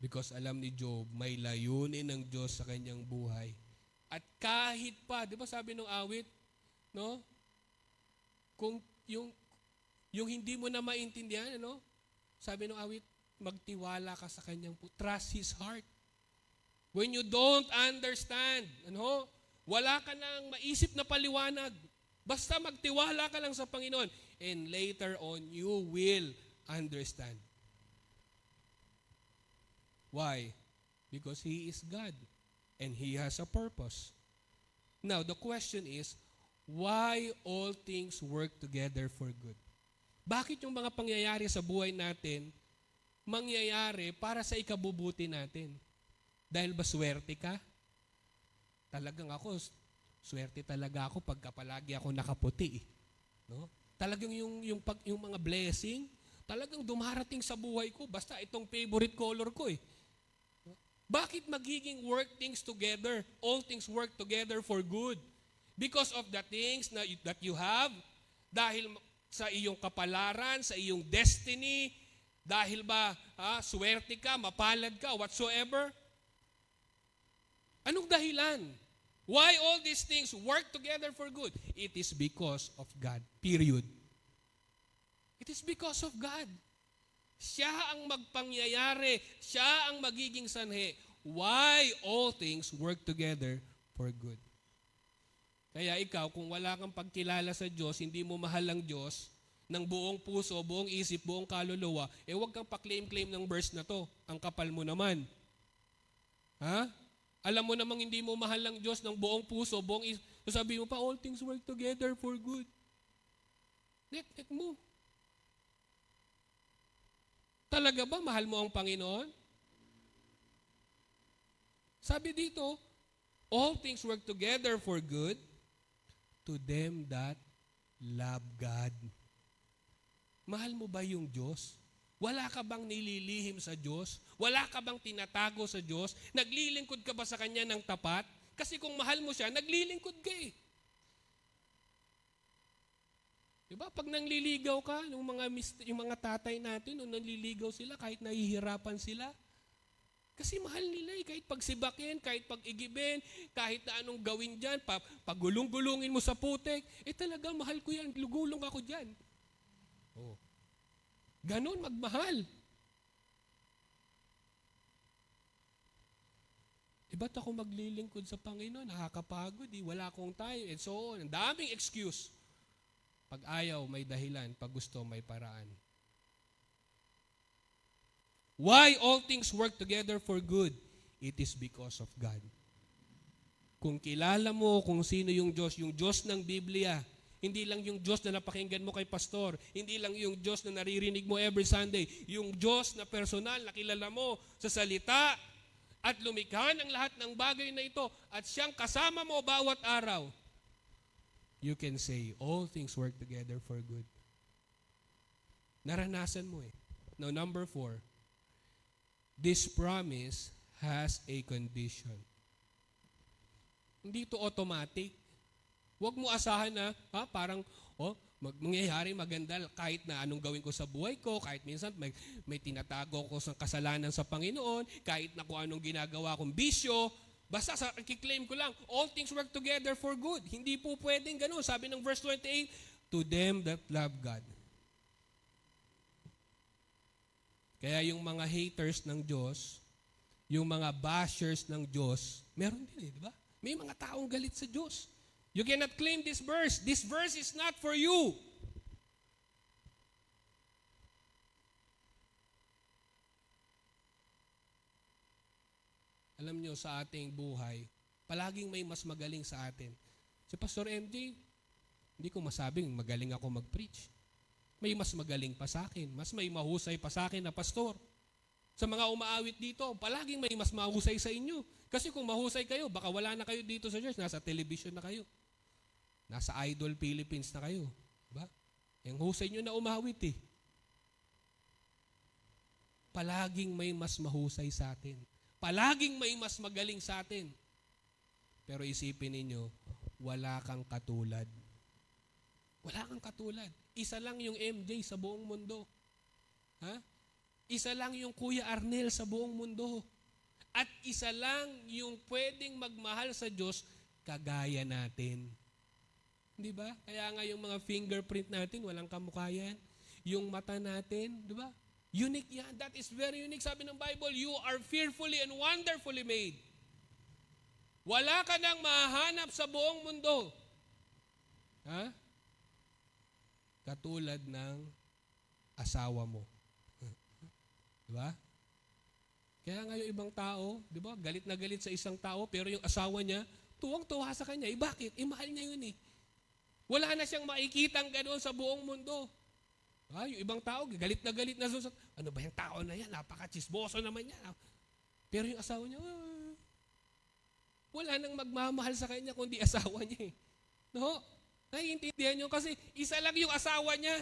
Because alam ni Job, may layunin ng Diyos sa kanyang buhay. At kahit pa, di ba sabi ng awit, no? Kung yung, yung hindi mo na maintindihan, ano? Sabi ng awit, magtiwala ka sa kanyang pu- Trust His heart. When you don't understand, ano? Wala ka nang maisip na paliwanag. Basta magtiwala ka lang sa Panginoon. And later on, you will understand. Why? Because He is God. And He has a purpose. Now, the question is, why all things work together for good? Bakit yung mga pangyayari sa buhay natin, mangyayari para sa ikabubuti natin? Dahil ba swerte ka? Talagang ako, swerte talaga ako pagka palagi ako nakaputi. No? Talagang yung, yung, pag, yung mga blessing, talagang dumarating sa buhay ko. Basta itong favorite color ko eh. Bakit magiging work things together? All things work together for good. Because of the things na, that you have, dahil sa iyong kapalaran, sa iyong destiny, dahil ba ha, swerte ka, mapalad ka, whatsoever. Anong dahilan? Why all these things work together for good? It is because of God. Period. It is because of God. Siya ang magpangyayari. Siya ang magiging sanhi. Why all things work together for good. Kaya ikaw, kung wala kang pagkilala sa Diyos, hindi mo mahal ang Diyos, ng buong puso, buong isip, buong kaluluwa, eh huwag kang pa-claim-claim ng verse na to. Ang kapal mo naman. Ha? Alam mo namang hindi mo mahal ang Diyos ng buong puso, buong isip. So sabi mo pa, all things work together for good. Nek-nek mo. Talaga ba mahal mo ang Panginoon? Sabi dito, all things work together for good to them that love God. Mahal mo ba yung Diyos? Wala ka bang nililihim sa Diyos? Wala ka bang tinatago sa Diyos? Naglilingkod ka ba sa Kanya ng tapat? Kasi kung mahal mo siya, naglilingkod ka eh. Diba? Pag nangliligaw ka, yung mga, mist- yung mga tatay natin, nung nanliligaw sila, kahit nahihirapan sila, kasi mahal nila eh. Kahit pagsibakin, kahit pag-igibin, kahit na anong gawin dyan, pa, pagulong-gulungin mo sa putek, eh talaga mahal ko yan, lugulong ako dyan. Oh. Ganon magmahal. Eh, ba't ako maglilingkod sa Panginoon? Nakakapagod eh. Wala akong time. And so on. Ang daming excuse. Pag ayaw, may dahilan. Pag gusto, may paraan. Why all things work together for good? It is because of God. Kung kilala mo kung sino yung Diyos, yung Diyos ng Biblia, hindi lang yung Diyos na napakinggan mo kay pastor, hindi lang yung Diyos na naririnig mo every Sunday, yung Diyos na personal na kilala mo sa salita at lumikha ng lahat ng bagay na ito at siyang kasama mo bawat araw, you can say, all things work together for good. Naranasan mo eh. Now, number four, this promise has a condition. Hindi to automatic. Huwag mo asahan na, ha, parang, oh, mag, mangyayari maganda kahit na anong gawin ko sa buhay ko, kahit minsan may, may tinatago ko sa kasalanan sa Panginoon, kahit na kung anong ginagawa kong bisyo, basta sa kiklaim ko lang, all things work together for good. Hindi po pwedeng ganun. Sabi ng verse 28, to them that love God. Kaya yung mga haters ng Diyos, yung mga bashers ng Diyos, meron din eh, di ba? May mga taong galit sa Diyos. You cannot claim this verse. This verse is not for you. Alam nyo, sa ating buhay, palaging may mas magaling sa atin. Si Pastor MJ, hindi ko masabing magaling ako mag-preach. May mas magaling pa sa akin. Mas may mahusay pa sa akin na pastor. Sa mga umaawit dito, palaging may mas mahusay sa inyo. Kasi kung mahusay kayo, baka wala na kayo dito sa church, nasa television na kayo. Nasa Idol Philippines na kayo. Diba? Yung husay nyo na umawit eh. Palaging may mas mahusay sa atin. Palaging may mas magaling sa atin. Pero isipin ninyo, wala kang katulad. Wala kang katulad. Isa lang yung MJ sa buong mundo. Ha? Isa lang yung Kuya Arnel sa buong mundo. At isa lang yung pwedeng magmahal sa Diyos kagaya natin. Di ba? Kaya nga yung mga fingerprint natin, walang kamukha yan. Yung mata natin, di ba? Unique yan. That is very unique. Sabi ng Bible, you are fearfully and wonderfully made. Wala ka nang mahanap sa buong mundo. Ha? Katulad ng asawa mo. di ba? Kaya nga yung ibang tao, di ba, galit na galit sa isang tao, pero yung asawa niya, tuwang-tuwa sa kanya. Eh bakit? Eh mahal niya yun eh. Wala na siyang makikitang ganoon sa buong mundo. Ah, yung ibang tao, galit na galit na sa, ano ba yung tao na yan? Napaka-chismoso naman yan. Pero yung asawa niya, ah, wala nang magmamahal sa kanya kundi asawa niya eh. No? Naiintindihan niyo kasi isa lang yung asawa niya.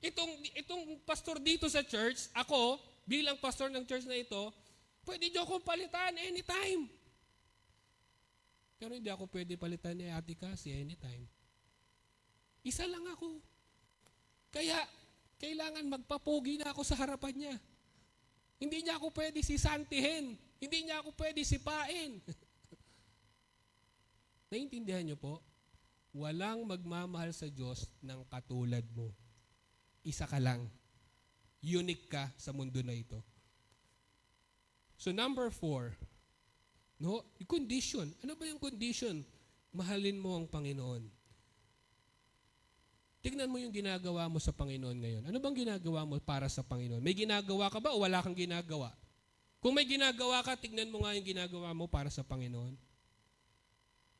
Itong, itong pastor dito sa church, ako, bilang pastor ng church na ito, pwede niyo akong palitan anytime. Pero hindi ako pwede palitan ni Ate Cassie anytime. Isa lang ako. Kaya, kailangan magpapogi na ako sa harapan niya. Hindi niya ako pwede sisantihin. Hindi niya ako pwede sipain. Naintindihan niyo po? Walang magmamahal sa Diyos ng katulad mo. Isa ka lang. Unique ka sa mundo na ito. So number four, no, yung condition. Ano ba yung condition? Mahalin mo ang Panginoon. Tignan mo yung ginagawa mo sa Panginoon ngayon. Ano bang ginagawa mo para sa Panginoon? May ginagawa ka ba o wala kang ginagawa? Kung may ginagawa ka, tignan mo nga yung ginagawa mo para sa Panginoon.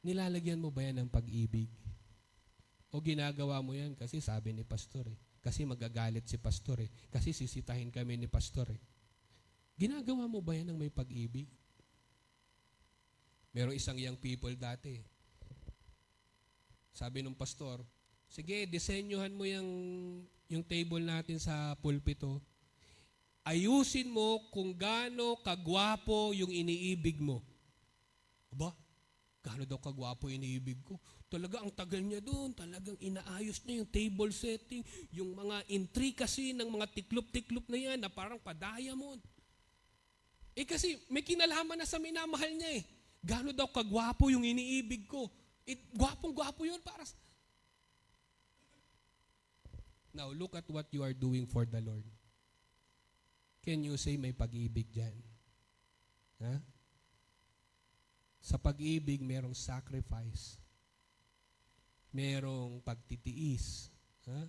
Nilalagyan mo ba yan ng pag-ibig? O ginagawa mo yan kasi sabi ni pastor eh. Kasi magagalit si pastor eh. Kasi sisitahin kami ni pastor eh. Ginagawa mo ba yan ng may pag-ibig? Merong isang young people dati. Sabi nung pastor, sige, disenyohan mo yung, yung table natin sa pulpito. Ayusin mo kung gaano kagwapo yung iniibig mo. Aba, gaano daw kagwapo iniibig ko? Talaga ang tagal niya doon, talagang inaayos niya yung table setting, yung mga intricacy ng mga tiklop-tiklop na yan na parang pa-diamond. Eh kasi may kinalaman na sa minamahal niya eh. Gaano daw kagwapo yung iniibig ko. Eh, gwapong-gwapo yun para sa... Now, look at what you are doing for the Lord. Can you say may pag-ibig dyan? Ha? Sa pag-ibig, merong sacrifice. Merong pagtitiis. Ha?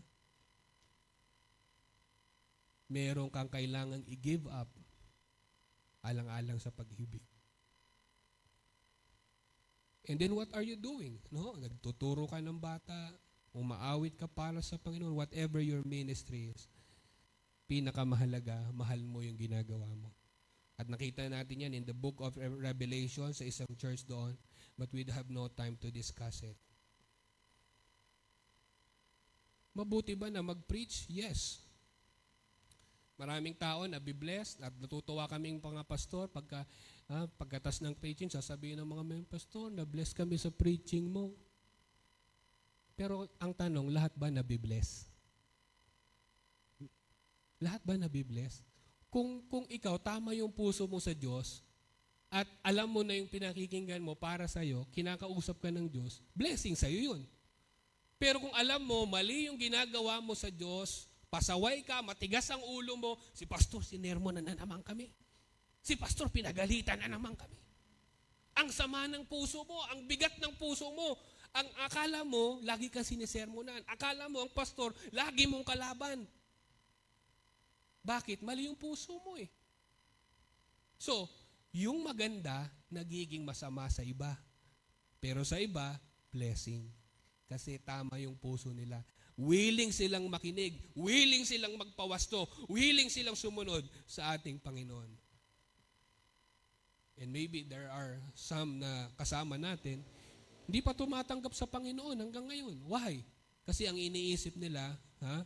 Merong kang kailangang i-give up alang-alang sa pag-ibig. And then what are you doing? No, nagtuturo ka ng bata, umaawit ka para sa Panginoon, whatever your ministry is. Pinakamahalaga, mahal mo yung ginagawa mo. At nakita natin yan in the book of Revelation sa isang church doon, but we have no time to discuss it. Mabuti ba na mag-preach? Yes. Maraming tao na be-blessed at natutuwa kaming mga pastor pagka ah, pagkatas ng preaching, sasabihin ng mga mga pastor, na-bless kami sa preaching mo. Pero ang tanong, lahat ba nabibless? Lahat ba nabibless? Kung, kung ikaw, tama yung puso mo sa Diyos, at alam mo na yung pinakikinggan mo para sa'yo, kinakausap ka ng Diyos, blessing sa'yo yun. Pero kung alam mo, mali yung ginagawa mo sa Diyos, pasaway ka, matigas ang ulo mo, si Pastor, sinermo na, na naman kami. Si Pastor, pinagalitan na naman kami. Ang sama ng puso mo, ang bigat ng puso mo, ang akala mo, lagi kang sinisermonan. Akala mo, ang pastor, lagi mong kalaban. Bakit? Mali yung puso mo eh. So, yung maganda, nagiging masama sa iba. Pero sa iba, blessing. Kasi tama yung puso nila. Willing silang makinig. Willing silang magpawasto. Willing silang sumunod sa ating Panginoon. And maybe there are some na kasama natin, hindi pa tumatanggap sa Panginoon hanggang ngayon. Why? Kasi ang iniisip nila, ha?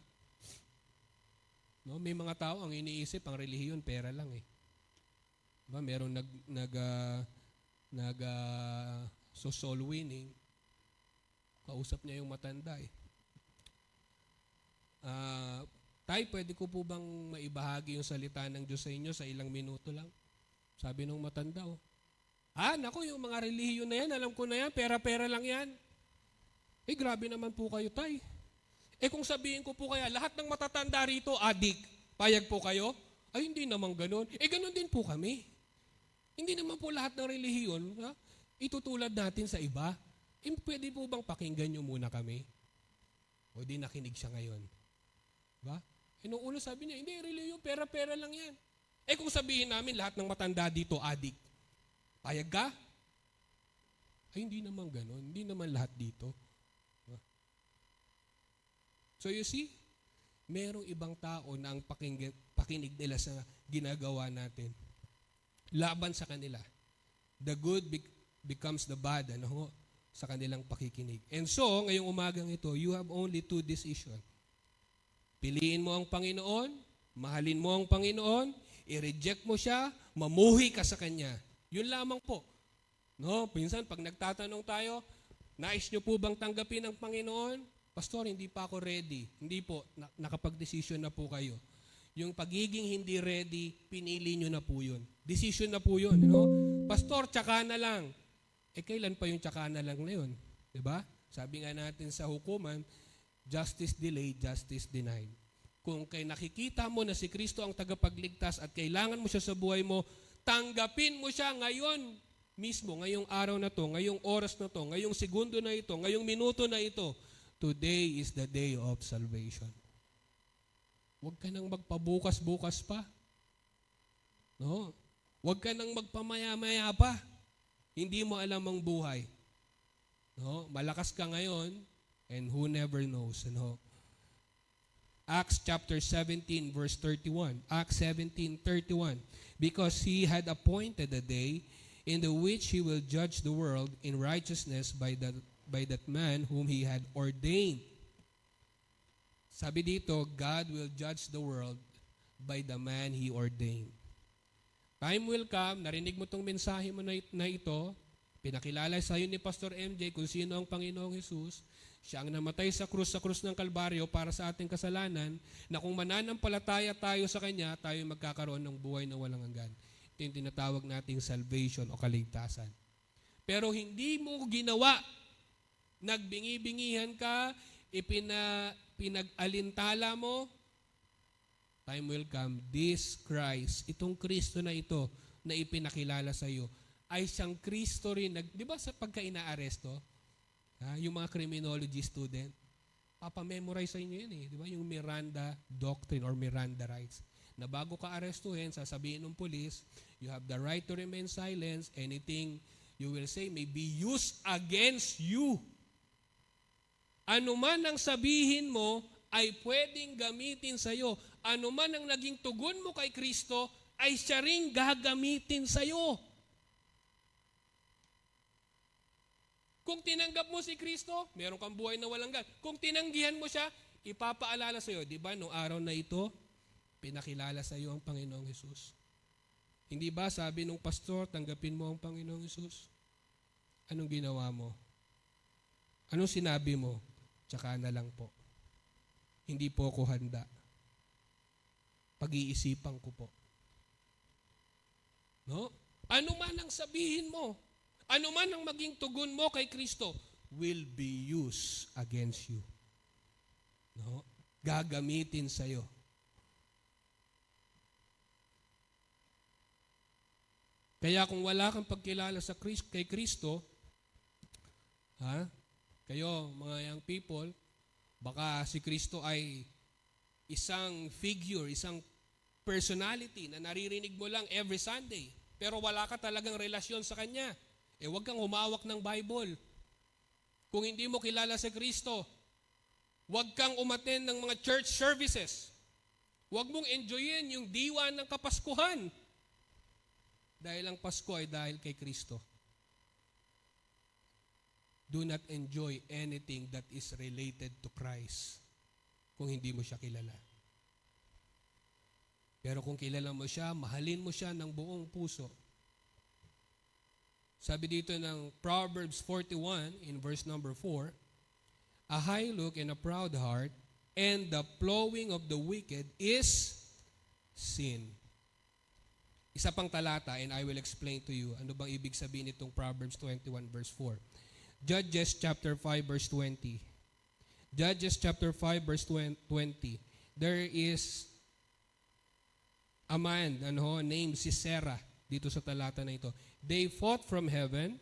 No, may mga tao ang iniisip ang relihiyon pera lang eh. Diba? Merong nag nag uh, nag uh, so soul winning. Kausap niya yung matanda eh. Uh, Tay, pwede ko po bang maibahagi yung salita ng Diyos sa inyo sa ilang minuto lang? Sabi nung matanda, oh. Ah, naku, yung mga relihiyon na yan, alam ko na yan, pera-pera lang yan. Eh, grabe naman po kayo, tay. Eh, kung sabihin ko po kaya, lahat ng matatanda rito, adik, payag po kayo? Ay, hindi naman ganun. Eh, ganun din po kami. Hindi naman po lahat ng relihiyon, ha? itutulad natin sa iba. Eh, pwede po bang pakinggan nyo muna kami? O di nakinig siya ngayon. Ba? Eh, nung ulo sabi niya, hindi, relihiyon, pera-pera lang yan. Eh, kung sabihin namin, lahat ng matanda dito, adik, payag ka? Ay, hindi naman ganun. Hindi naman lahat dito. So you see, merong ibang tao na ang pakinggan, pakinig nila sa ginagawa natin. Laban sa kanila. The good bec- becomes the bad ano sa kanilang pakikinig. And so, ngayong umagang ito, you have only two decisions. Piliin mo ang Panginoon, mahalin mo ang Panginoon, i-reject mo siya, mamuhi ka sa Kanya. Yun lamang po. No, pinsan pag nagtatanong tayo, nais nyo po bang tanggapin ang Panginoon? Pastor, hindi pa ako ready. Hindi po, na- nakapag-desisyon na po kayo. Yung pagiging hindi ready, pinili nyo na po yun. Decision na po yun. Know? Pastor, tsaka na lang. Eh, kailan pa yung tsaka na lang na yun? ba? Sabi nga natin sa hukuman, justice delayed, justice denied. Kung kay nakikita mo na si Kristo ang tagapagligtas at kailangan mo siya sa buhay mo, tanggapin mo siya ngayon mismo, ngayong araw na to, ngayong oras na to, ngayong segundo na ito, ngayong minuto na ito. Today is the day of salvation. Huwag ka nang magpabukas-bukas pa. No? Huwag ka nang magpamaya-maya pa. Hindi mo alam ang buhay. No? Malakas ka ngayon and who never knows, no? Acts chapter 17 verse 31. Acts 17:31 because he had appointed a day in the which he will judge the world in righteousness by that by that man whom he had ordained. Sabi dito, God will judge the world by the man he ordained. Time will come, narinig mo tong mensahe mo na, ito, pinakilala sa iyo ni Pastor MJ kung sino ang Panginoong Jesus, siya ang namatay sa krus sa krus ng Kalbaryo para sa ating kasalanan, na kung mananampalataya tayo sa Kanya, tayo magkakaroon ng buhay na walang hanggan. Ito yung tinatawag nating salvation o kaligtasan. Pero hindi mo ginawa, nagbingi-bingihan ka, ipina, pinag-alintala mo, time will come, this Christ, itong Kristo na ito na ipinakilala sa iyo, ay siyang Kristo rin. Di ba sa pagka inaaresto, ha, yung mga criminology student, papamemorize sa inyo yun eh. Di ba? Yung Miranda doctrine or Miranda rights. Na bago ka arestuhin, sasabihin ng police, you have the right to remain silent. Anything you will say may be used against you. Ano man ang sabihin mo ay pwedeng gamitin sa iyo. Ano man ang naging tugon mo kay Kristo ay siya ring gagamitin sa iyo. Kung tinanggap mo si Kristo, meron kang buhay na walang gan. Kung tinanggihan mo siya, ipapaalala sa iyo, di ba, noong araw na ito, pinakilala sa iyo ang Panginoong Hesus. Hindi ba sabi nung pastor, tanggapin mo ang Panginoong Hesus? Anong ginawa mo? Anong sinabi mo? Tsaka na lang po. Hindi po ako handa. Pag-iisipan ko po. No? Ano man ang sabihin mo, ano man ang maging tugon mo kay Kristo, will be used against you. No? Gagamitin sa iyo. Kaya kung wala kang pagkilala sa Kristo, kay Kristo, ha? Kayo, mga young people, baka si Kristo ay isang figure, isang personality na naririnig mo lang every Sunday, pero wala ka talagang relasyon sa Kanya. Eh huwag kang humawak ng Bible. Kung hindi mo kilala si Kristo, huwag kang umaten ng mga church services. Huwag mong enjoyin yung diwa ng Kapaskuhan. Dahil ang Pasko ay dahil kay Kristo. Do not enjoy anything that is related to Christ kung hindi mo siya kilala. Pero kung kilala mo siya, mahalin mo siya ng buong puso. Sabi dito ng Proverbs 41 in verse number 4, A high look and a proud heart and the plowing of the wicked is sin. Isa pang talata and I will explain to you ano bang ibig sabihin nitong Proverbs 21 verse 4. Judges chapter 5 verse 20. Judges chapter 5 verse 20. There is a man ano, named Sisera dito sa talata na ito. They fought from heaven.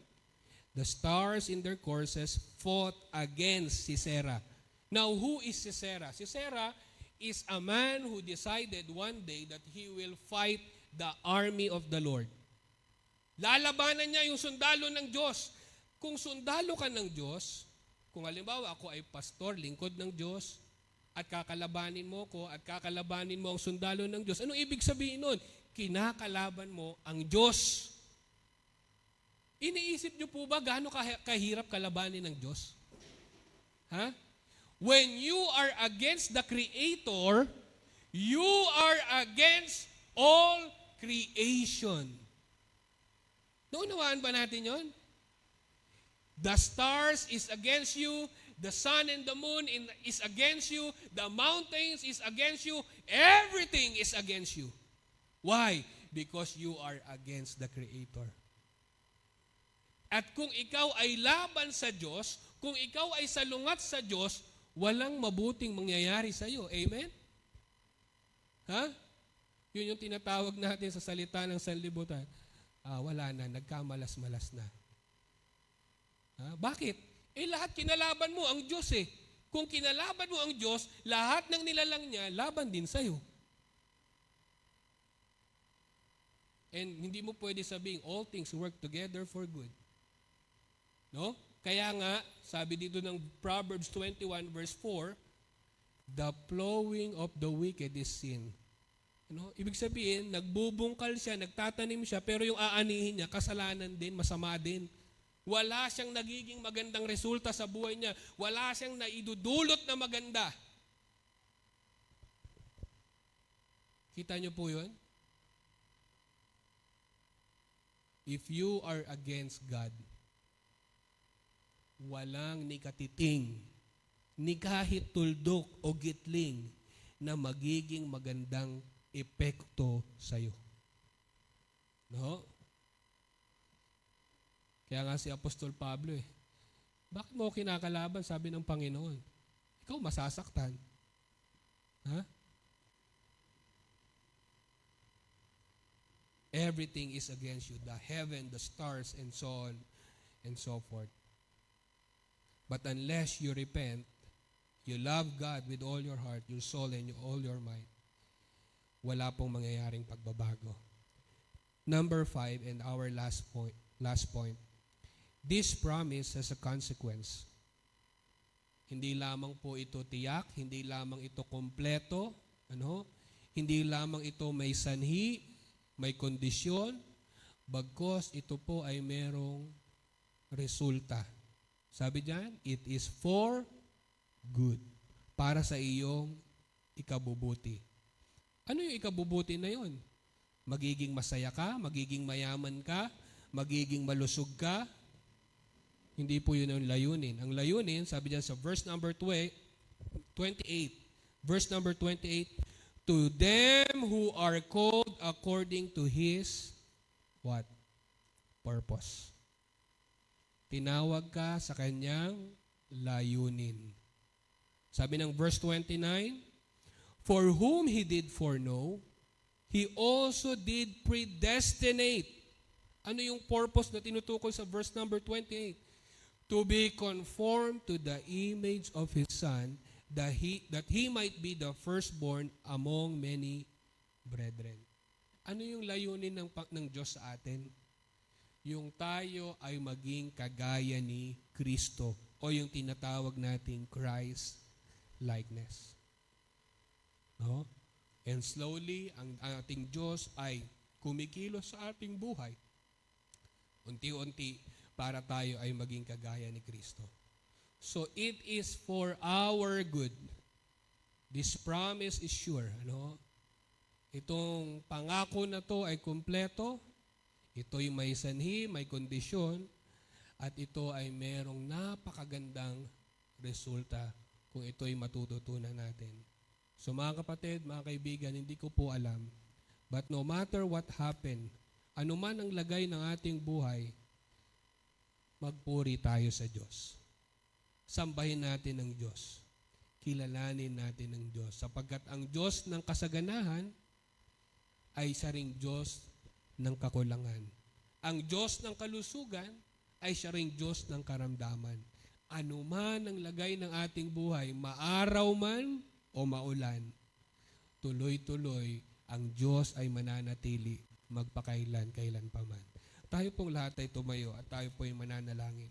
The stars in their courses fought against Sisera. Now, who is Sisera? Sisera is a man who decided one day that he will fight the army of the Lord. Lalabanan niya yung sundalo ng Diyos. Kung sundalo ka ng Diyos, kung halimbawa ako ay pastor, lingkod ng Diyos, at kakalabanin mo ko at kakalabanin mo ang sundalo ng Diyos, anong ibig sabihin nun? Kinakalaban mo ang Diyos. Iniisip niyo po ba gaano kahi- kahirap kalabanin ng Diyos? Ha? When you are against the Creator, you are against all creation. Naunawaan ba natin yon? The stars is against you, the sun and the moon in, is against you, the mountains is against you, everything is against you. Why? Because you are against the Creator. At kung ikaw ay laban sa Diyos, kung ikaw ay salungat sa Diyos, walang mabuting mangyayari sa iyo. Amen? Ha? Yun yung tinatawag natin sa salita ng sanlibutan. Ah, wala na, nagkamalas-malas na. Ha? Bakit? Eh lahat kinalaban mo ang Diyos eh. Kung kinalaban mo ang Diyos, lahat ng nilalang niya, laban din sa'yo. And hindi mo pwede sabihin, all things work together for good. No? Kaya nga, sabi dito ng Proverbs 21 verse 4, the plowing of the wicked is sin. Ano? Ibig sabihin, nagbubungkal siya, nagtatanim siya, pero yung aanihin niya, kasalanan din, masama din. Wala siyang nagiging magandang resulta sa buhay niya. Wala siyang naidudulot na maganda. Kita niyo po yun? If you are against God, walang ni katiting, ni kahit tuldok o gitling na magiging magandang epekto sa iyo. No? Kaya nga si Apostol Pablo eh, bakit mo kinakalaban, sabi ng Panginoon? Ikaw masasaktan. Ha? Everything is against you. The heaven, the stars, and so on and so forth. But unless you repent, you love God with all your heart, your soul, and all your might, wala pong mangyayaring pagbabago. Number five, and our last point, last point. This promise has a consequence. Hindi lamang po ito tiyak, hindi lamang ito kompleto, ano? Hindi lamang ito may sanhi, may kondisyon, bagkos ito po ay merong resulta. Sabi diyan, it is for good. Para sa iyong ikabubuti. Ano yung ikabubuti na yon? Magiging masaya ka, magiging mayaman ka, magiging malusog ka. Hindi po yun ang layunin. Ang layunin, sabi diyan sa verse number 20, 28, verse number 28, to them who are called according to His what? Purpose. Tinawag ka sa kanyang layunin. Sabi ng verse 29, For whom He did foreknow, He also did predestinate. Ano yung purpose na tinutukoy sa verse number 28? To be conformed to the image of His Son, that He, that he might be the firstborn among many brethren. Ano yung layunin ng, ng Diyos sa atin? Yung tayo ay maging kagaya ni Kristo o yung tinatawag nating Christ likeness. No? And slowly, ang ating Diyos ay kumikilos sa ating buhay. Unti-unti para tayo ay maging kagaya ni Kristo. So it is for our good. This promise is sure. Ano? Itong pangako na to ay kumpleto. Ito'y may sanhi, may kondisyon, at ito ay merong napakagandang resulta kung ito'y matututunan natin. So mga kapatid, mga kaibigan, hindi ko po alam. But no matter what happened, anuman ang lagay ng ating buhay, magpuri tayo sa Diyos. Sambahin natin ang Diyos. Kilalanin natin ang Diyos. Sapagkat ang Diyos ng kasaganahan ay siya ring Diyos ng kakulangan. Ang Diyos ng kalusugan ay siya ring Diyos ng karamdaman. Ano man ang lagay ng ating buhay, maaraw man o maulan, tuloy-tuloy ang Diyos ay mananatili magpakailan, kailan pa man. Tayo pong lahat ay tumayo at tayo po ay mananalangin.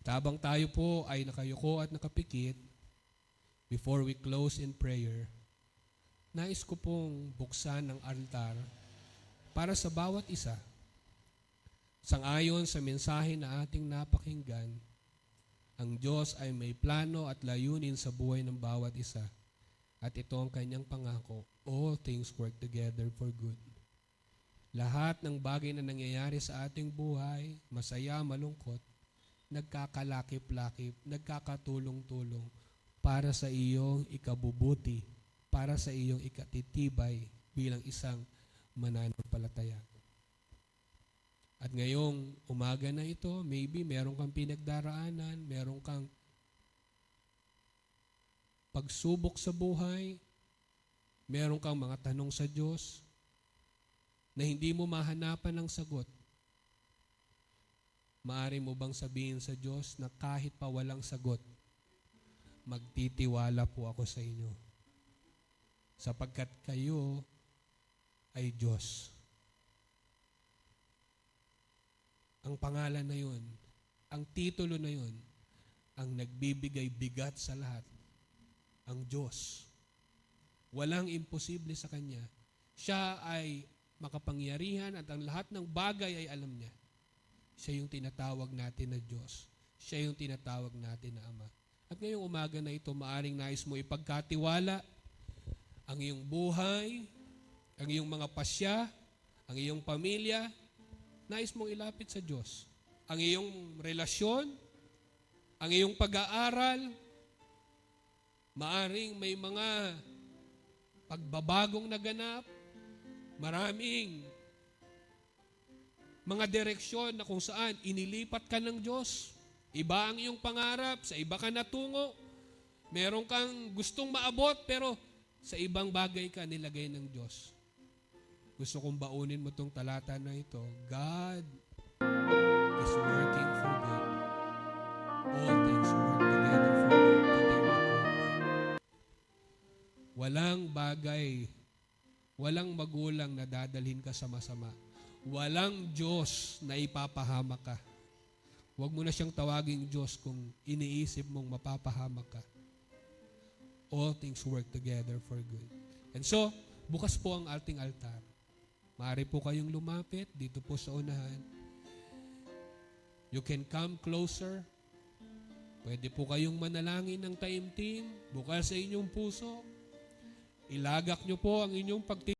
Tabang tayo po ay nakayuko at nakapikit, before we close in prayer, nais ko pong buksan ang altar para sa bawat isa. Sangayon sa mensahe na ating napakinggan, ang Diyos ay may plano at layunin sa buhay ng bawat isa. At ito ang kanyang pangako, all things work together for good. Lahat ng bagay na nangyayari sa ating buhay, masaya, malungkot, nagkakalakip-lakip, nagkakatulong-tulong para sa iyong ikabubuti, para sa iyong ikatitibay bilang isang mananampalataya. At ngayong umaga na ito, maybe meron kang pinagdaraanan, meron kang pagsubok sa buhay, meron kang mga tanong sa Diyos na hindi mo mahanapan ng sagot. Maari mo bang sabihin sa Diyos na kahit pa walang sagot, magtitiwala po ako sa inyo. Sapagkat kayo ay Diyos. Ang pangalan na yun, ang titulo na yun, ang nagbibigay bigat sa lahat, ang Diyos. Walang imposible sa Kanya. Siya ay makapangyarihan at ang lahat ng bagay ay alam niya. Siya yung tinatawag natin na Diyos. Siya yung tinatawag natin na Ama. At ngayong umaga na ito, maaring nais mo ipagkatiwala ang iyong buhay, ang iyong mga pasya, ang iyong pamilya, nais mong ilapit sa Diyos. Ang iyong relasyon, ang iyong pag-aaral, maaring may mga pagbabagong naganap, maraming mga direksyon na kung saan inilipat ka ng Diyos. Iba ang iyong pangarap, sa iba ka natungo. Meron kang gustong maabot pero sa ibang bagay ka nilagay ng Diyos. Gusto kong baunin mo tong talata na ito. God is working for good. All things work together for good. Walang bagay, walang magulang na dadalhin ka sa masama. Walang Diyos na ipapahamak ka. Huwag mo na siyang tawaging Diyos kung iniisip mong mapapahamak ka. All things work together for good. And so, bukas po ang ating altar. Maaari po kayong lumapit dito po sa unahan. You can come closer. Pwede po kayong manalangin ng taimtim, bukal sa inyong puso. Ilagak nyo po ang inyong pagtitindig